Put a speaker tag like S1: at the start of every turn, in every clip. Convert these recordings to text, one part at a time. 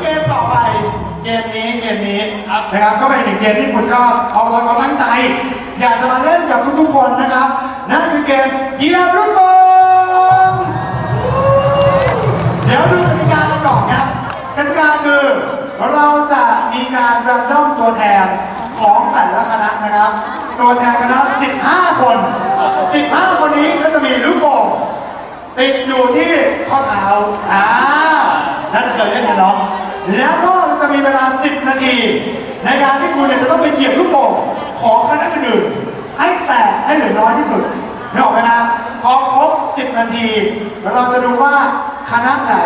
S1: เกมต่อไป เกมนี้เกมนี้นะครับก็เป็นหนึ่งเกมที่คุณก็เอาเลยมาตั้งใจ อยากจะมาเล่นกับทุกๆคนนะครับนั่นคือเกมเหยียบลูกโป่งเดี๋ยวดูกติกากันก่อนครับกติกาคือเราจะมีการรันดอมตัวแทนของแต่ละคณะนะครับ ตัวแทนคณะ 15 คน 15 คนนี้ก็จะมีลูกโป่งติดอยู่ที่ข้อเท้าอ่า น่าจะเคยเล่นกันเนาะแล้วก็เราจะมีเวลา 10 นาที ในการที่คุณเนี่ยจะต้องไปเหยียบลูกโป่งของคณะอื่นๆให้แตกให้เหลือน้อยที่สุดนึกออกไหมนะพอครบ 10 นาทีแล้วเราจะดูว่าคณะไหน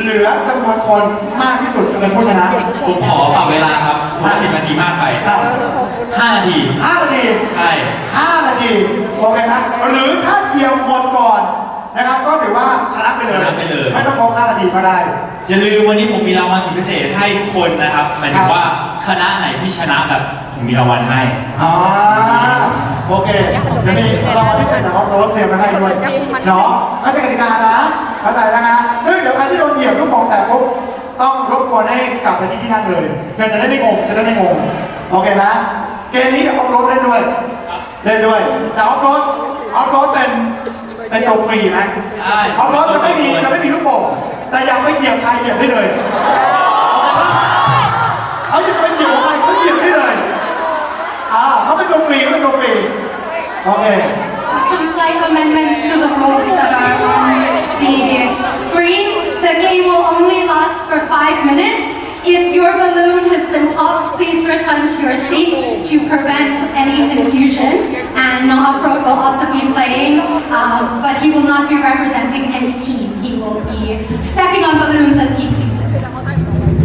S1: เหลือจำนวนคนมากที่สุดจะเป็นผู้ชนะ
S2: ผมขอปรับเวลาครับผมว่าสิบนาทีมากไป
S1: ครับ
S2: ห้านาที
S1: ห้านาที
S2: ใช่
S1: 5 นาทีโอเคไหมหรือถ้าเหยียบหมดก่อนนะครับ ก็ถือว่าชนะไปเลย
S2: ชนะไปเลย
S1: ไม่ต้องครบ5นาทีก็ได้
S2: อย่าลืมวันนี้ผมมีรางวัลสุดพิเศษให้ทุกคนนะครับหมายถึงว่าคณะไหนที่ชนะแบบผมมีรางวัลให้
S1: อ่าโอเคเดี๋ยวมีรางวัลพิเศษจากออฟโรดเตรียมมาให้ด้วยเนาะเข้าใจกติกานะเข้าใจนะฮะซึ่งเดี๋ยวใครที่โดนเหยียบลูกโป่งแตกปุ๊บต้องรบกวนให้กลับไปที่ที่นั่งเลยเพื่อจะได้ไม่งงจะได้ไม่งงโอเคนะเกมนี้เดี๋ยวออฟโรดเล่นด้วยเล่นด้วย แต่ออฟโรดออฟโรดเป็นเป็นตัวฟรีนะ
S2: ใช่
S1: ออฟโรดจะไม่มีจะไม่มีลูกโป่ง แต่อยากไปเหยียบใครเหยียบได้เลยเขาจะไปเหยียบใครเขาเหยียบได้เลย อ่าเขาเป็นตัวฟรีเขาเป็นตัวฟรี โอเค
S3: Some slight amendments to the rules that are on the screen. The game will only last for five minutes. If your balloon has been popped, please return to your seat to prevent any confusion. And Off-Road will also be playing, um, but he will not be representing any team. He will be stepping on balloons as he pleases.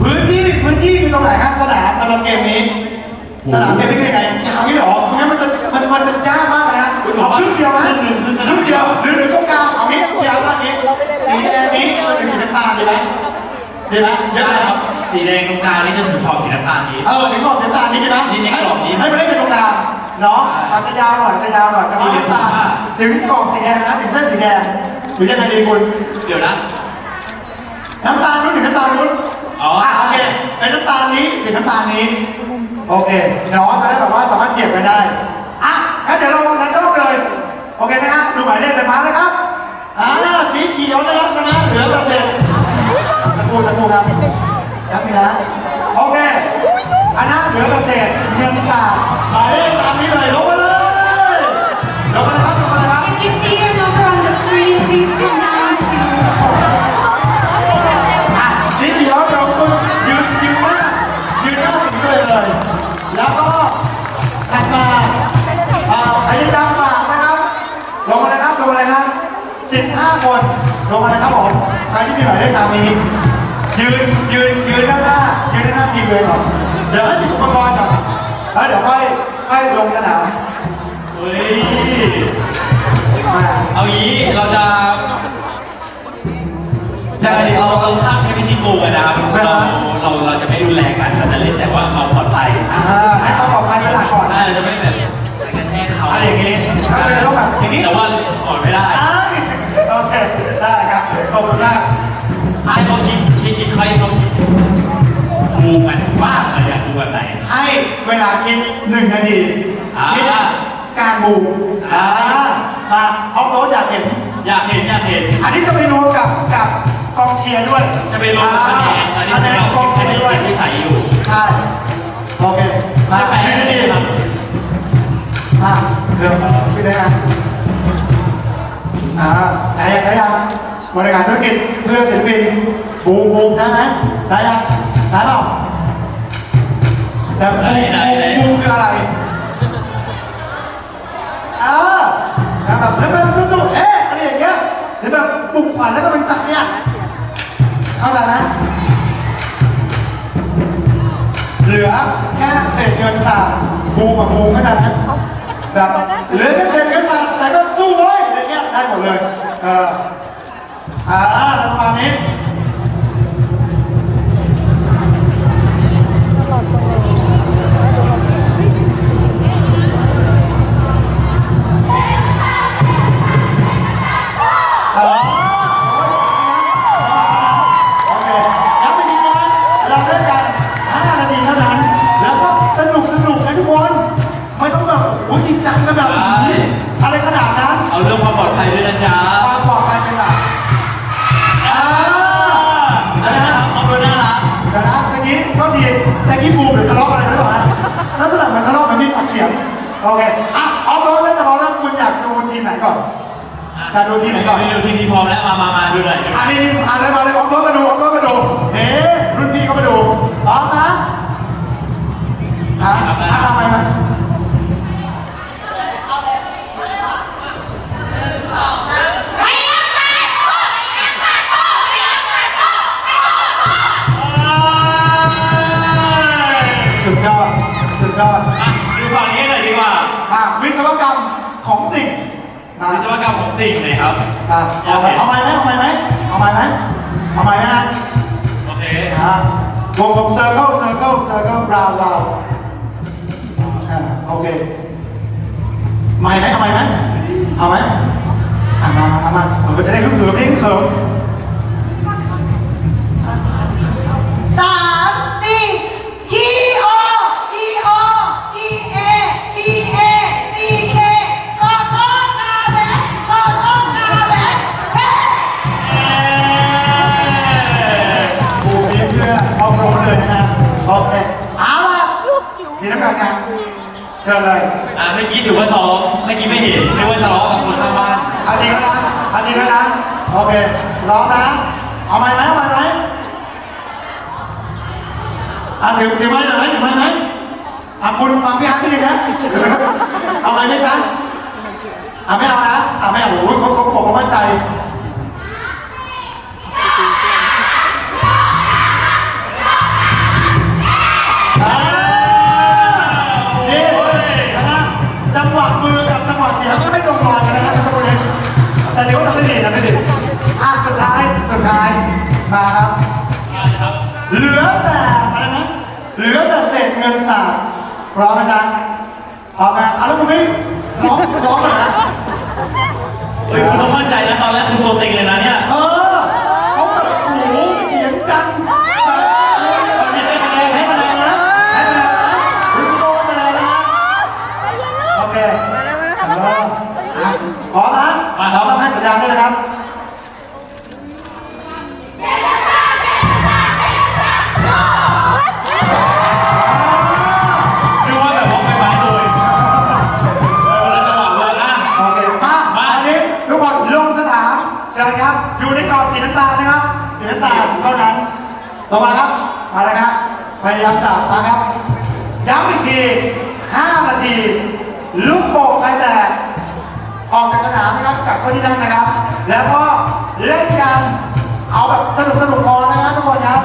S1: พื้นที่พื้นที่คือตรงไหนครับสนามสำหรับเกมนี้ สนามเกมนี้เป็นยังไงยาวนี่เหรอไม่งั้นมันจะมันมันจะยากมากนะเอาครึ่งเดียวไหม
S2: ครึ่งหนึ่งครึ่งส
S1: ค
S2: นาม
S1: รึ่งเดียวหรือหรือตรงกลางเอางี้ยาวมากนี้สีแดงนี้มันเป็นสีน้ำตาลดีไหมดีไหมเยอะไหมครับ
S2: สีแดงตรงกลางนี่จะถึงขอบสีน้ำตาลนี้
S1: เออถึงกรอบสีน้ำตาลนี้ดีไหม
S2: นี่ในกรอบนี้
S1: ให้ไม่ได้เป็นตรงกลาง เนาะอาจจะยาวหน่อยจะยาวหน่อยแต่
S2: สี
S1: ว่า
S2: เหลือง
S1: น้ำตาลถึงกรอบสีแดงนะถึงเส้นสีแดงหรือยังไงดีคุณ
S2: เดี๋ยวนะ
S1: น้ำตาลนู้นถึงน้ำตาลนู้น
S2: อ๋ออะ
S1: โอเคเป็นน้ำตาลนี้ถึงน้ำตาลนี้ โอเคเดี๋ยวจะได้แบบว่าสามารถเก็บไป ได้เราเราข้ามใช้
S2: วิธีโกงกันนะครับเราเราเราจะไม่รุนแรงกันเราจะเล่นแต่ว่าเอาปลอดภัย
S1: อ่าให้ต้องปลอดภัยเป็นหลักก่อน
S2: ใช่เราจะไม่แบบไปกันแค่เขา
S1: อะไรอย่างงี้ถ้าเป็นต้องแบบอย่างนี้
S2: แต่ว่าอ่อนไม่ได้
S1: อ่าโอเค ได้ครับ ขอบคุณมาก
S2: ให้เขาคิดคิดคิดใครเขาคิดดูกันว่าเราอยากดูแบบไหน
S1: ให้เวลาคิดหนึ่งนาที
S2: อ่า
S1: คิดการบูมอ่ามาออฟโรดอยากเห็น
S2: อยากเห็นอยากเห็น
S1: อันนี้จะไปรวมกับกับ กองเชียร์ด้วย
S2: จะไปรวมกับคะแนนอันนี้
S1: คะแนน
S2: เรา
S1: กอง
S2: คิ
S1: เชี
S2: ด
S1: ย
S2: คะแน
S1: ร์
S2: น
S1: ด้วย
S2: เก็บไว้ใส่อยู่
S1: ใช่โอเคมา
S2: ใช่
S1: ห
S2: ไหม
S1: นึ่งนาทีมาเริ่มคิดได้นะอ่าไหนยังได้ยังบริการธุรกิจเพื่อศิลปินบูมบูมได้ไหมได้ยังได้เปล่าแต่บูมบูมคืออะไรเออแล้วแบบแล้วแบบสู้ๆเอ๊ะอะไรอย่างเงี้ยหรือแบบปลุกขวัญแล้วก็เป็นจับเนี่ย เข้าใจไหมเหลือแค่เศษเงินสาดบูมกับบูมเข้าใจไหมแบบเหลือแค่เศษเงินสาดแต่ก็สู้เว้ยอะไรเงี้ยได้หมดเลย เอออ่าประมาณนี้ พี่บูมหรือทะเลาะอะไรกันหรือเปล่าฮะลักษณะเหมือนทะเลาะเหมือนมีปากเสียงโอเคอะออฟโรดแล้วแต่พอแล้วคุณอยากดูทีมไหนก่อนอยากดูทีมไหนก่อน
S2: ดูทีมนี้พร้อมแล้วมามามาดูหน่อยดูหน่
S1: อั
S2: อนย
S1: นี้นี่ผ่านเลยมาเลยออฟโรดมาดูออฟโรดมาดูเน่รุ่นพี่เขามาดูพร้อมนะอะอะทำไมมัน มา
S2: วิศวกรรมของติ่งเลยครับ
S1: อะเอาไหมเอาไหมไหมเอาไหมไหมเอาไหมไหมเอาไหมไหมฮะ
S2: โอเค
S1: อะวงกลมเซอร์เคิลเซอร์เคิลเซอร์เคิลราวราวอ่าโอเคไม่ไหมเอาไหมไหมเอาไหมอะมามามามามันก็จะได้ลุกเขิมเองเขิม น้ำเงินครับเชิญเลย
S2: อะเมื่อกี้ถือว่าซ้อมเมื่อกี้ไม่เห็นนึกว่าทะเลาะกับคนข้างบ้าน
S1: เอาจริงแล้วนะเอาจริงแล้วนะโอเคร้องนะเอาไหมไหมเอาไหมไหมอะถือถือไม้หน่อยไหมถือไม้ไหมอะคุณฟังพี่ฮัทนิดนึงนะเอาไหมไหมจ๊ะอะไม่เอานะอะไม่เอาโอ้ยเขาเขาบอกเขามั่นใจ พร้อมไหมจ๊ะพร้อมไหมอะแล้วคุณพี่ร้องร้องเหรอฮะ
S2: เฮ้ยคุณต้องมั่นใจนะตอนแรกคุณตัวเต็งเลยนะเนี่ย
S1: เออเขาแบบโอ้โหเสียงดังแบบให้คะแนนให้คะแนนนะให้คะแนนนะคุณโตให้คะแนนนะโอเคมาแล้วมาแล้วครับพร้อมนะพร้อมนะให้สัญญาณด้วยนะครับ พยายามสาดมาครับย้ำอีกที 5 นาที ลูกโป่งใครแตกออกจากสนามนะครับกลับเข้าที่นั่งนะครับ แล้วก็เล่นกันเอาแบบสนุกสนุกพอนะครับทุกคนครับ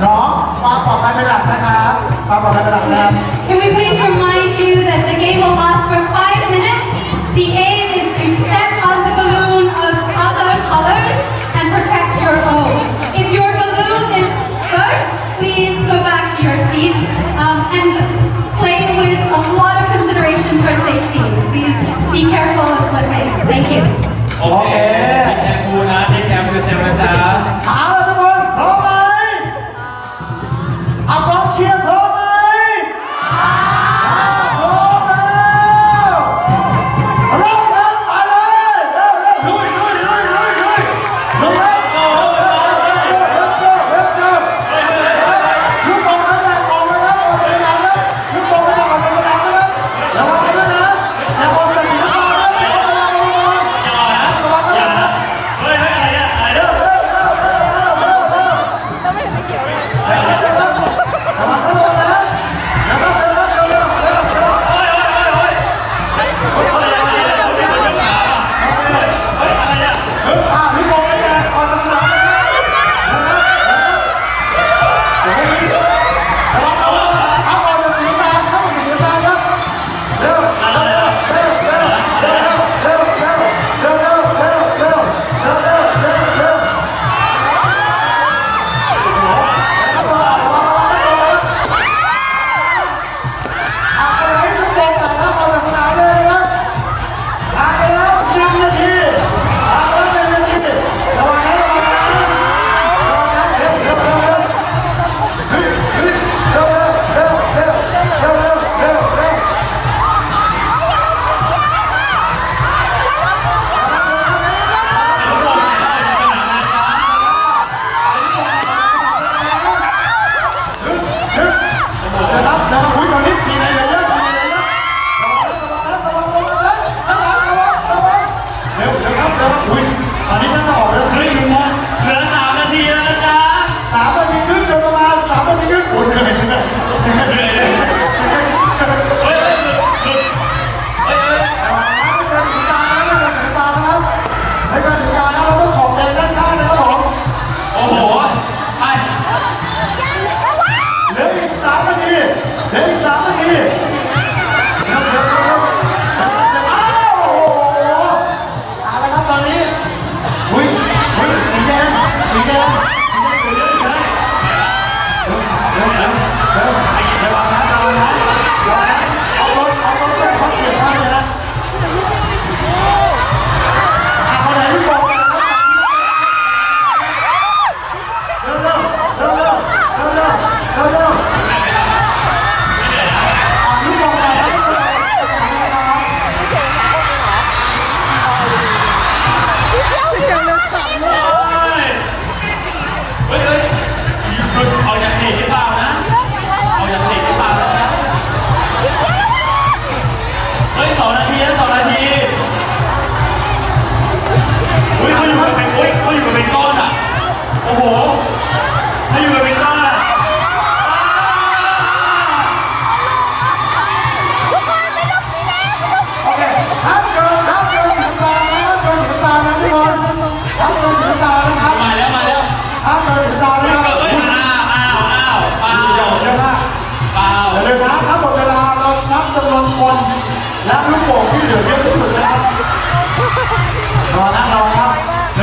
S1: เนาะความปลอดภัยเป็นหลักนะครับความปลอดภัยเป็นหลักนะครับ
S3: Can we please remind you that the game will last for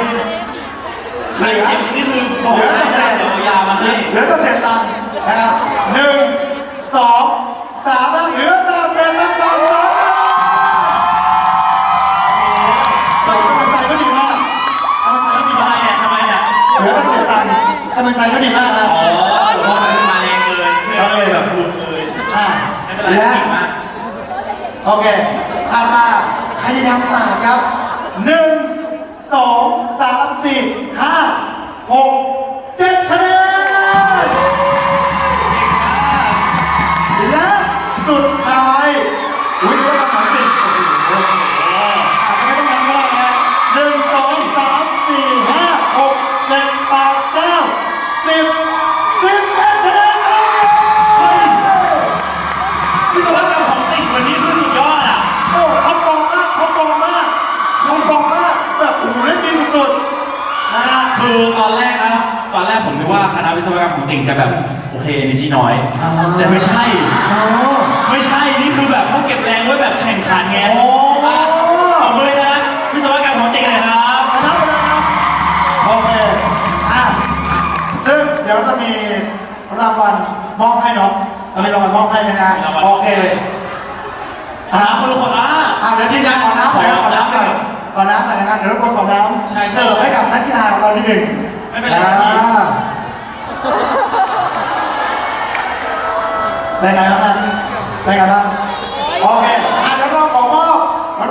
S1: มไข่
S2: เค็
S1: บนี่คือบ
S2: อ
S1: กว่าแซ่บเวยามาให้
S2: เห
S1: ลือ
S2: ตั
S1: เเศนตังนะหนึ่งสองสามนะเหลือตัเเศนตังสองสองกำลังใจก็ดีมากกำลังใจก็ดี
S2: มา
S1: ก
S2: เนี่ยทำไมเนี่ย
S1: เหลือตัเเศนตันกำลังใจก็ดีมาก ติ่งจะแบบโอเคเอเน
S2: จีน้อย
S1: อ
S2: แต่ไม่ใช่ไม่ใช่ นี่คือแบบเขาเก็บแรงไว้แบบแข่งขันไง
S1: โอ้
S2: ขอบมือนะวิศวกรรมของเด็เลยครับ
S1: ขอครับโอเคอะซึ่งเดี๋ยวจะมีรางวัลมอบให้น้องจะมีรางวัลมอบให้นะฮะโอเค
S2: ถาอะมคนละคนอะ
S1: อะเดี๋ยวทีมงานขอน้ำหน่อยขอน้ำหน่อยขอน้ำหน่อยนะครับเดี๋ยวรบกวนขอน้ำ
S2: ใช่ใช่
S1: เสิร์ฟให้กับนักกีฬาของเราที่หนึ่ง
S2: ไม่เป็นไร
S1: ได้ไงบ้างได้ไงบ้างโอเคอะแล้วก็ของมอบ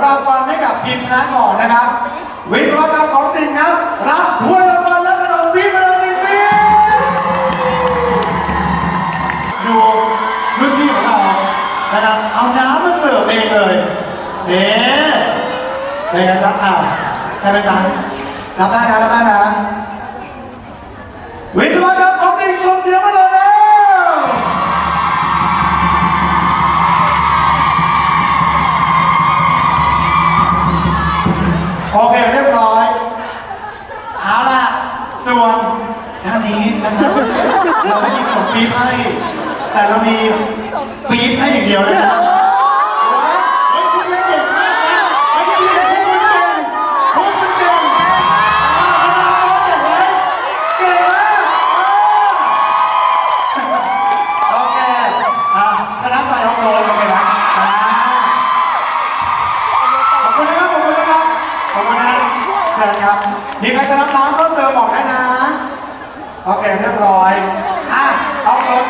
S1: รางวัลให้กับทีมชนะก่อนนะครับ วิศวกรรมของติ๊งครับ รับถ้วยรางวัลและขนมวิบลนิมิดูรุ่นพี่ของเรานะครับเอาน้ำมาเสิร์ฟเองเลยเด้ได้กันจ๊ะอะใช่ไหมจ๊ะรับได้นะรับได้นะวิศวกรรม องจริงส่งเสียงมาเลยแล้ว โอเคเรียบร้อยเอาล่ะ ส่วนด้านนี้นะครับ เราไม่มีขนมปี๊บให้ แต่เรามีปี๊บให้อย่างเดียวเลยนะ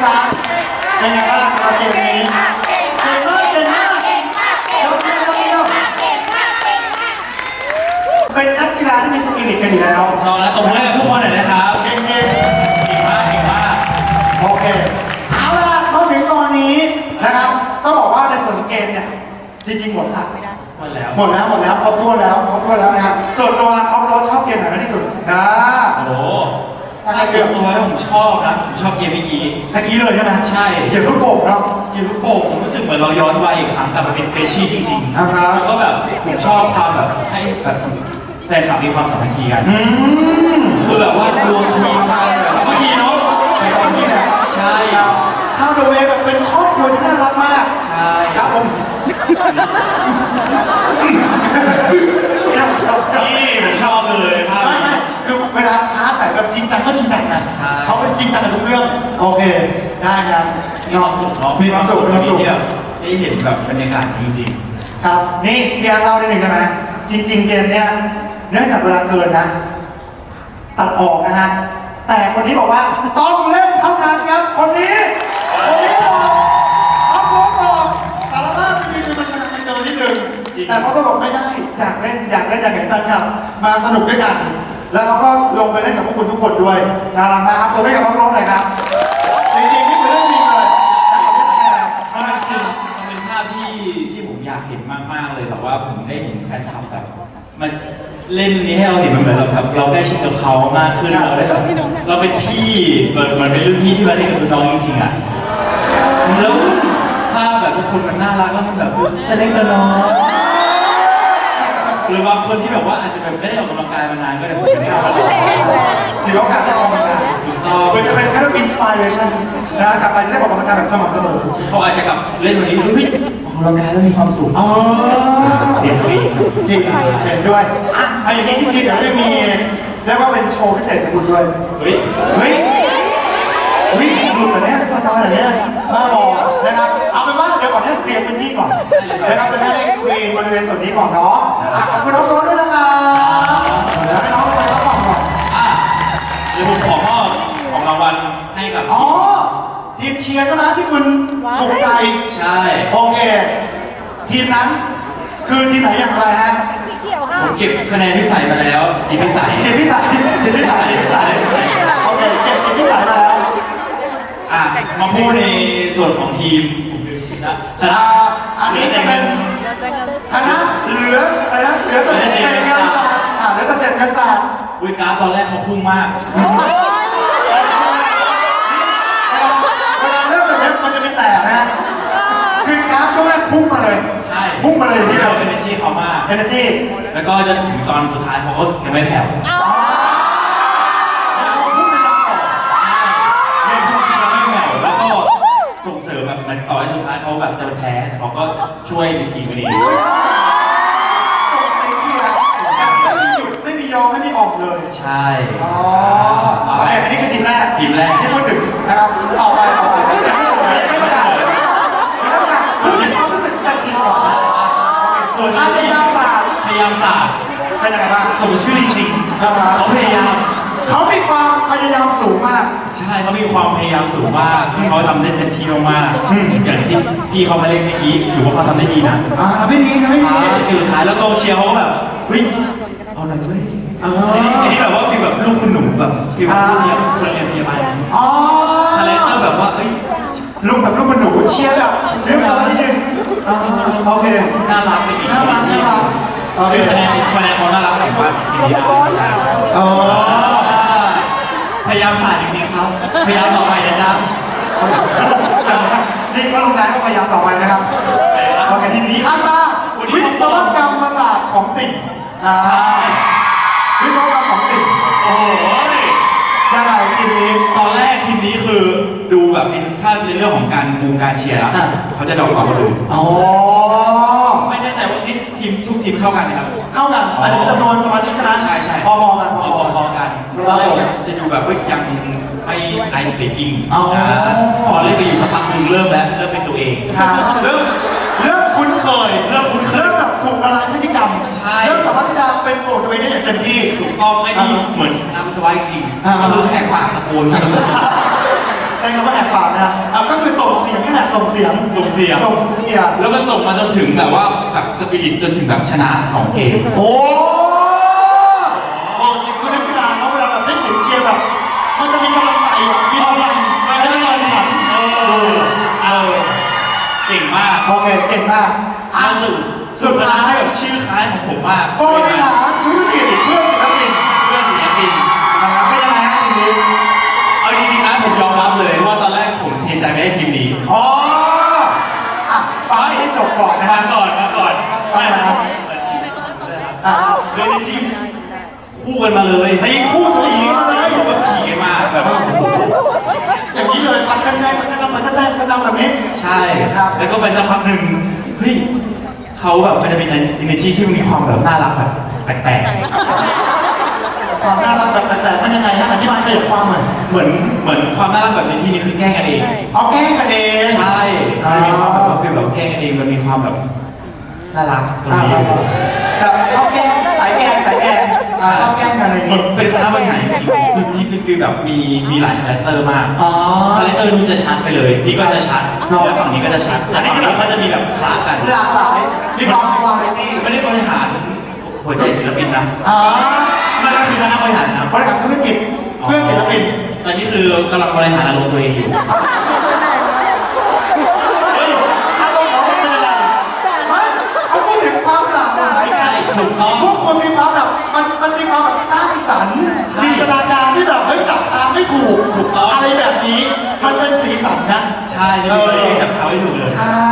S1: เอาโต๊ะจ้าเป็นไงบ้างสำหรับเกมนี้เก่งมากเก่งมากเก่งมากเก่งมากเก่งมากเป็นนักกีฬาที่มีสปิริตกันอยู่แล้ว
S2: ลองแล้วตบมือให้กับทุกคนหน่อยนะครับ
S1: เก่งๆ
S2: เก่งมากเก่งมาก
S1: โอเคเอาล่ะมาถึงตอนนี้นะครับต้องบอกว่าในส่วนของเกมเนี่ยจริงๆหมดละ
S2: หมดแล้ว
S1: หมดแล้วหมดแล้วครบถ้วนแล้วครบถ้วนแล้วนะครับส่วนตัวออฟโรดชอบเกมไหนมากที่สุดอ่า
S2: โอ้ โห
S1: อะไร
S2: ถ้า
S1: เกิ
S2: เกิ
S1: ด
S2: ดตัวแล้วผมชอบนะผมชอบเกมเมื่อกี้
S1: ตะกี้เลยใช่ไหม
S2: ใช่
S1: เขียนลูกโป่งเนาะ
S2: ยิงลูกโป่งผมรู้สึกเหมือนเราย้อนวัยอีกครั้งกลับมาเป็นเฟรชชี่จริงๆ
S1: อ่าฮะ
S2: แล้วก็แบบผมชอบความแบบให้แบบสมแฟนคลับมีความสามัคคีกัน
S1: อืม
S2: คือแบบว่ารวมทีมกันแบบ
S1: สามัคคีเนาะเป็นสามัคคีแหละ
S2: ใช่
S1: ครับชาวเดอะเวย์แบบเป็นครอบครัวที่น่ารักมาก
S2: ใช่
S1: ครับผม
S2: นาะมีความสุข
S1: มีความสุข
S2: ที่แบบได้เห็นแบบบรรยากาศจริง
S1: ครับนี่เรียนเล่าได้หนึ่งใช่ไหมจริง ๆ เกมเนี้ยเนื่องจากเวลาเกินนะ ตัดออกนะฮะแต่คนนี้บอกว่าต้องเล่นเท่านั้นครับคนนี้คนนี้บอกเอาผมบอกสารภาพจริงๆมันมันมันเกินนิดนึงแต่เขาก็บอกไม่ได้อยากเล่นอยากเล่นอยากเห็นแฟนคลับมาสนุกด้วยกัน แล้วเขาก็ลงไปเล่นกับพวกคุณทุกคนด้วยน่ารักมากครับตัวไม่กับน้องๆหน่อยครับจริงๆ เห็
S2: นมาก ๆ เลยแบบว่าผมได้เห็นแฟนคลับแบบมันเล่นนี้ให้เราเห็นมันเหมือนแบบเราใกล้ชิดกับเขามากขึ้นเราได้แบบเราเป็นพี่มันมันเป็นรุ่นพี่ที่มาเล่นกับรุ่นน้องจริงๆอะแล้วภาพแบบทุกคนมันน่ารักแล้วมันแบบจะเล่นกับน้องหรือบางคนที่แบบว่าอาจจะแบบไม่ได้ออกกำลังกายมานานก็ได้ผมไม่เอาแล้ว
S1: ถือโอกาสได้ออกกำลังกาย
S2: ถูกต้อง
S1: มันจะเป็นการอินสปิเรชันนะกลับไปจะได้ออกกำลังกายแบบสม่ำเสมอ
S2: เขาอาจจะกลับเล่นวันนี้เฮ้ย ออกกำลังกายแล้วมีความสุข
S1: อ๋อ
S2: เปลี่ยนตัวเอง
S1: จริงเห็นด้วย อะเอาอย่างนี้ที่จริงเดี๋ยวเราจะมีเรียกว่าเป็นโชว์พิเศษจากคุณด้วย
S2: เฮ้ย
S1: เฮ้ยเฮ้ยหลุดแต่เนี้ยสตาร์แต่เนี้ยบ้าบอนะครับ เอาเป็นว่าเดี๋ยวก่อนให้เตรียมพื้นที่ก่อนนะครับจะได้คุยบริเวณส่วนนี้ก่อนเนาะอะขอบคุณน้องโรสด้วยนะครับเดี๋ยวให้น้องไปพักผ่อนก่อน
S2: อะเดี๋ยวผมขอมอบของรางวัลให้กับ
S1: อ๋อ ทีมเชียร์ใช่ไหมที่คุณถูกใจ
S2: ใช่
S1: โอเค ทีมนั้น คือทีมไหนอย่างไรฮะ
S2: ผมเก็บคะแนนพิสัยมาแล้วทีมพิสัย
S1: จิตพิสัยจิตพิสัยจิตพิสัยโอเคเก็บจิตพิสัยมาแล้ว
S2: อะมาพูดในส่วนของทีมผมลืมชื่อละคณะ
S1: อ่าอันนี้จะเป็นคณะเหลืออะไรนะเหลือแต่เศษเงินศาสตร์อ่าเหลือแต่เศษเงินศาสตร์
S2: วิกราฟตอนแรกเขาพุ่งมาก
S1: เวลาเริ่มแบบนี้มันจะมีแตกนะ คือกราฟช่วงแรก พุ่งมาเลย
S2: ใช่
S1: พุ่งมาเลยอย่าง
S2: ที่
S1: นี้
S2: ช
S1: เล
S2: อบ
S1: ย
S2: เอเนจีเขามาก
S1: เอเนจี
S2: แล้วก็จะถึงตอนสุดท้ายเขาก็ยังไม่แผ่ว
S1: พุ่งไปยังต่อ
S2: ยังพุ่งยังไม่แผ่วแล้วก็ส่งเสริมแบบมันต่อให้สุดท้ายเขาแบบจะแพ้แต่เขาก็ช่วยในทีมนี้
S1: ส่งเสียงเชียร์แบบไม่มีหยุดไม่มียอมไม่มีออกเลย
S2: ใช่
S1: อ๋อโอเคอันนี้คือทีมแรก
S2: ทีมแรก
S1: ที่พูดถึงนะครับต่อไป
S2: สมชื่อจริง
S1: อ่าฮะ
S2: ๆเขาพยายาม
S1: เขามีความพยายามสูงมาก
S2: ใช่เขามีความพยายามสูงมากเขาทำได้เต็มที่มาก
S1: อืม
S2: ๆอย่างที่พี่เขามาเล่นเมื่อกี้ถือว่าเขาทำได้ดีนะ
S1: อ่าไม่ดีนะไม่ดี
S2: คือสุดท้ายแล้วกองเชียร์เขาก็แบบเฮ้ยเอาหน่อยเว้ย
S1: อ๋อ
S2: อั นนี้อันนี้แบบว่าฟีลแบบลูกคุณหนูแบบฟีลแบบลูกเรียนคนเรียนพยาบาล
S1: อ๋อ
S2: คาแรคเตอร์แบบว่าเอ้ย
S1: ลูกแบบลูกมันหนูเชียร์แบบเรียบร้อยนิดนึงอ่าโอเค
S2: น่ารักเป็นอี ก
S1: น่ารัโอเค
S2: คะแนนคะแนนเขาน่ารักผมว่าทีมนี้ได้
S1: อ๋อ
S2: พยายามผ่านจริงๆครับ พยายามต่อไปนะจ๊ะ
S1: นี่ก็ลงท้ายก็พยายามต่อไปนะครับโอเคทีนี้อันมาวิศวกรรมศาสตร์ของติ่งอ่า
S2: ใช่
S1: วิศวกรรมของติ่ง
S2: โอ้โห
S1: ยังไงทีมนี้
S2: ตอนแรกทีมนี้คือดูแบบเป็นถ้าในเรื่องของการบูมการเชียร์แล้ว
S1: อะ
S2: เขาจะดรอกกว่าคนอื่น
S1: อ๋อ
S2: ไม่แน่ใจว่านี่ ทีมทุกทีมเข้ากันไหมครับ
S1: เข้ากันหมายถึงจำนวนสมาชิกคณะ
S2: ใช่ใช่
S1: พอๆกันพ
S2: พ
S1: อ
S2: อ
S1: ๆ
S2: พ
S1: กั
S2: อนๆกันตอนแรกจะดูแบบว่ายังไม่ nice speaking
S1: อ๋อ
S2: นะพอเล่นไปอยู่สักพักหนึ่งเริ่มแล้ว เริ่มเป็นตัวเอง
S1: ครับเริ่มเริ่มคุ้นเคย
S2: เริ่มคุ้นเคย
S1: เริ่มแบบถูกละลายพฤติกรรม
S2: ใช่
S1: เริ่มสามารถที่จะเป็นตัวตัวเองได้อย่างเต็มที่
S2: ถูกต้องไอ้นี่
S1: อ่า
S2: เหมือนคณะวิศวะจริง
S1: อ่า
S2: ๆก็คือแหกปากตะโกน
S1: ใช้คำว่าแอบปากนะอะก็คือส่งเสียงขนาดส่งเสียง
S2: ส่งเสียง
S1: ส่งเสียง
S2: แล้วมันส่งมาจนถึงแบบว่าแบบสปิริตจนถึงแบบชนะสองเกม
S1: โอ้โอ้จริงคุณนึกขึ้นมาเนาะเวลาแบบได้เสียงเชียร์แบบ มันจะมีกำลังใจอะมีพลัง
S2: ไม่
S1: ไม่
S2: ได้
S1: ได้
S2: ไม่
S1: พ
S2: ได้
S1: ลัง
S2: เออเออเก่งมาก
S1: โอเคเก่งมากอะ
S2: ล่าสุด
S1: สุดท้าย
S2: แบบชื่อคล้ายของผมมาก
S1: บริหารธุรกิจเพื่อ
S2: จบก่
S1: อนนะ
S2: มา
S1: ฮะ
S2: ก่อนมาก่อน
S1: มาก่อนอะ
S2: เคยในทีมคู่กันมาเลย
S1: ตีคู่สีมาเลย
S2: คู่แบบขี่กันมาแบบ
S1: อย่างนี้เลยปัดกันแซงปัดกันนำปัดกันแซงปัดกันนำแบบนี้
S2: ใช่
S1: ครับ
S2: แล้วก็ไปสักพักหนึ่งเฮ้ยเขาแบบมันจะเป็น energy ที่มีความแบบน่ารักแบบแปลก
S1: ความน่ารักแบบแปลกๆมันยังไงฮะอธิบายขยายความหน่อย
S2: ๆเหมือนเหมือนความน่ารักแบบในที่นี้คือแกล้งกันเอง
S1: เอาแกล้งกันเอง
S2: ใช่มันจะมีความแบบว่าเป็นแบบแกล้งกันเองมันมีความแบบน่ารักตรง
S1: อ่า
S2: นี้
S1: แบบชอบแกล้งสายแกล้งสายแกล้งอ่าชอบแกล้งกันอะไรอย่าง
S2: เหมือ
S1: งี้
S2: นเป็นคณะบริหารจริงๆคือที่เป็นฟีลแบบมีมีหลายคาแรคเตอร์มาก
S1: อ๋อ
S2: คาแรคเตอร์นู้นจะชัดไปเลย นี่ก็จะชัด
S1: เนอะ
S2: แล้วฝั่งนี้ก็จะชัดแต่ฝั่งนี้ก็จะมีแบบคลากัน
S1: หลากหลายมีความวาไรตี้
S2: ไม่ได้บริหารหัวใจศิลปินนะ
S1: อ่า
S2: มันก็คือคณะบริหารนะ
S1: บริหารธุรกิจเพื่อศิลปิน
S2: ตอนนี้คือกำลังบริหารอารมณ์ตัวเองอยู่
S1: เฮ้ยอารมณ์ของมันเป็นอะไรเฮ้ยเขาพูดถึงความหลากหลายไง
S2: ใช่ถูกต้อง
S1: พวกคนมีความแบบมันมันมีความแบบสร้างสรรค์
S2: ใช่
S1: จินตนาการที่แบบเฮ้ยจับทางไม่ถูก
S2: ถูกต้อง
S1: อะไรแบบนี้มันเป็นสีสันนะ
S2: ใช่นี่คือตัวเองจับเท้าให้ถูกเลย
S1: ใช่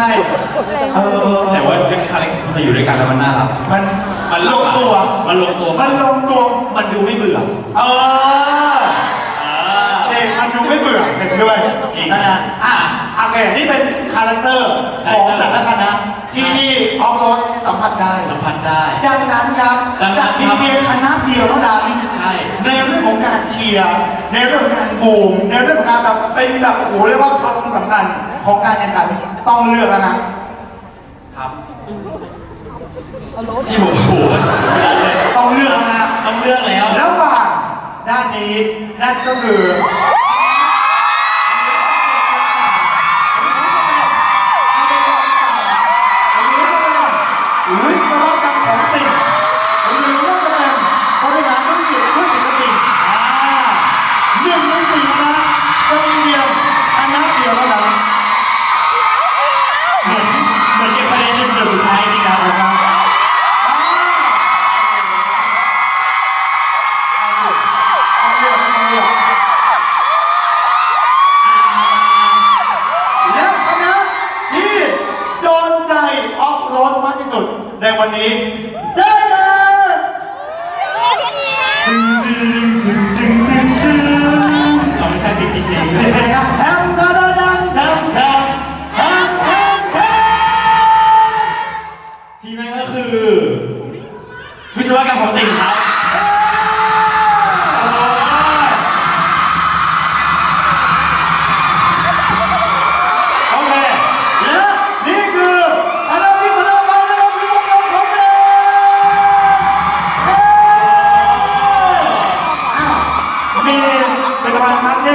S1: เออ
S2: แต่ว่าเป็นคาแรคเตอร์อยู่ด้วยกันแล้วมันน่ารัก
S1: มัน
S2: มัน
S1: ลงตัว
S2: มันลงตัว
S1: มันลงตัว
S2: มันดูไม่เบื่อ
S1: เออ
S2: อ่า
S1: เด็กมันดูไม่เบื่อเห็นด้วย
S2: จริง
S1: นะฮะอะโอเคนี่เป็นคาแรคเตอร์ของแต่ละคณะที่นี่ออฟโรดสัมผัสได้
S2: สัมผัสได้
S1: ดังนั้นครับ
S2: ดังนั้น
S1: จะมี
S2: ครับ
S1: เพียงคณะเดียวเท่านั้น
S2: ใช่
S1: ในเรื่องของการเชียร์ ในเรื่องของการบูม ในเรื่องของการแบบเป็นแบบโอ้โหเรียกว่าความสำคัญของการแข่งขันต้องเลือกแล้วนะ
S2: ครับ ที่ผมโหไม่ได้เลย
S1: ต้องเลือกแล้วนะ
S2: ต้องเลือกแล้ว
S1: ระหว่างด้านนี้นั่นก็คือ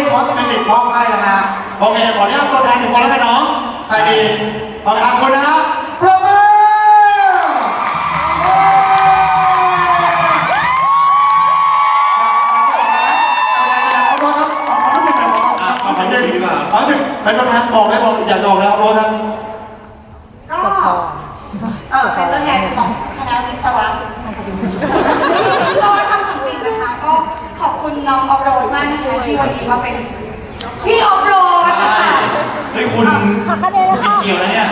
S1: ค
S2: อส
S1: เม
S2: ติก
S1: ม
S2: อบ
S1: ให้แล้วนะโอเคขออนุญาตตัวแทนหนึ่งคนแล้วกันเนาะใครดีขอทางคนนะปรบมือเอาตัวครับเอาความรู้สึกหน่อย
S2: อะเอาสึกดีกว่า
S1: นบอกได้บอกอยากจะบอกแล้วโรถครับ
S4: ก็เออเป็นตัวแทนของคณะวิศวะวิศวะทำของจริงนะคะ ก็ขอบ คุณน้องออฟโรดมากนะคะที่วันนี้มาเป็นพี่ออฟโรดนะคะ
S2: เฮ้ยคุณคุณเกี่ยวนะเนี่ย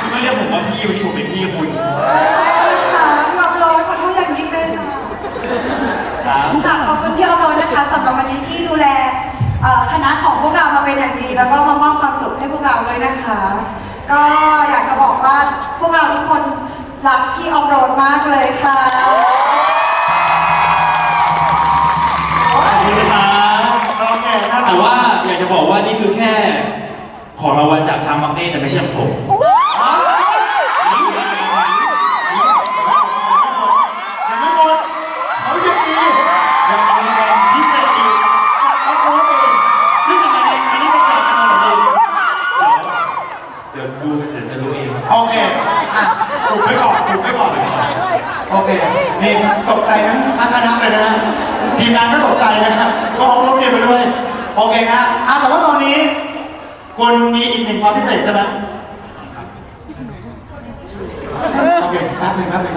S2: คุณก็เรียกผมว่าพี่วันนี้ผมเป็นพี่คุณ
S4: ค่ะพี่ออฟโรดขอโทษอย่างยิ่งเลยค่ะ
S2: ครับ
S4: ค่ะขอบคุณพี่ออฟโรดนะคะสำหรับวันนี้ที่ดูแลเอ่อคณะของพวกเรามาเป็นอย่างดี แล้วก็มามอบความสุขให้พวกเราด้วยนะคะ ก็อยากจะบอกว่าพวกเราทุกคนรักพี่ออฟโรดมากเลยค่ะ
S2: ค่ของรางวัลจากทางมักเน่แต่ไม่ใช่ของผม
S1: ยังไม่หมดเขายังมียังมีรางวัลพิเศษอีกจากอัพโหลดเองซึ่งยังไงอันนี้เป็นแจกกันมาหรือดี
S2: เดี๋ยวดูกันเดี๋ยวจะรู้เอง
S1: โอเคอะถูกไว้ก่อนถูกไว้ก่อนโอเคนี่ตกใจทั้งทั้งคณะเลยนะทีมงานก็ตกใจนะครับก็เอารถเก็บไปด้วยโอเคนะอะแต่ว่าตอนนี้ คุณมีอีกหนึ่งความพิเศษใช่ไหมโอเคแป๊บหนึ่งแป๊บหนึ่ง